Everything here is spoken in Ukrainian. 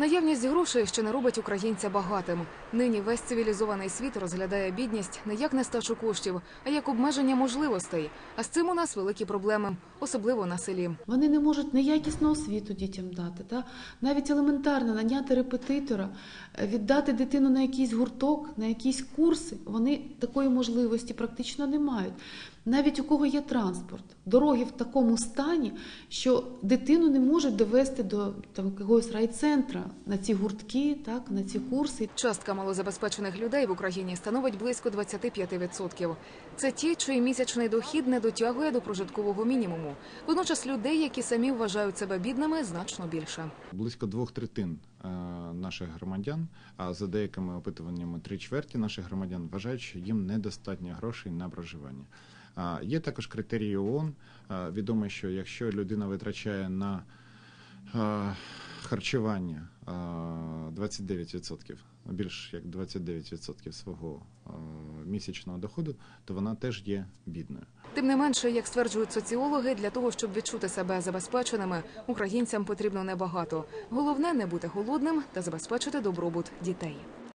Наявність грошей ще не робить українця багатим. Нині весь цивілізований світ розглядає бідність не як нестачу коштів, а як обмеження можливостей. А з цим у нас великі проблеми, особливо на селі. Вони не можуть неякісну освіту дітям дати, та? навіть елементарно наняти репетитора, е, віддати дитину на якийсь гурток, на якісь курси. Вони такої можливості практично не мають. Навіть у кого є транспорт, дороги в такому стані, що дитину не можуть довести до там, якогось райцентра на ці гуртки, так, на ці курси. Частка малозабезпечених людей в Україні становить близько 25%. Це ті, чий місячний дохід не дотягує до прожиткового мінімуму. Водночас людей, які самі вважають себе бідними, значно більше. Близько двох третин е, наших громадян, а за деякими опитуваннями три чверті наших громадян вважають, що їм недостатньо грошей на проживання. А, Є також критерії ООН. Відомо, що якщо людина витрачає на е, харчування 29%, більш як 29% свого місячного доходу, то вона теж є бідною. Тим не менше, як стверджують соціологи, для того, щоб відчути себе забезпеченими, українцям потрібно небагато. Головне не бути голодним та забезпечити добробут дітей.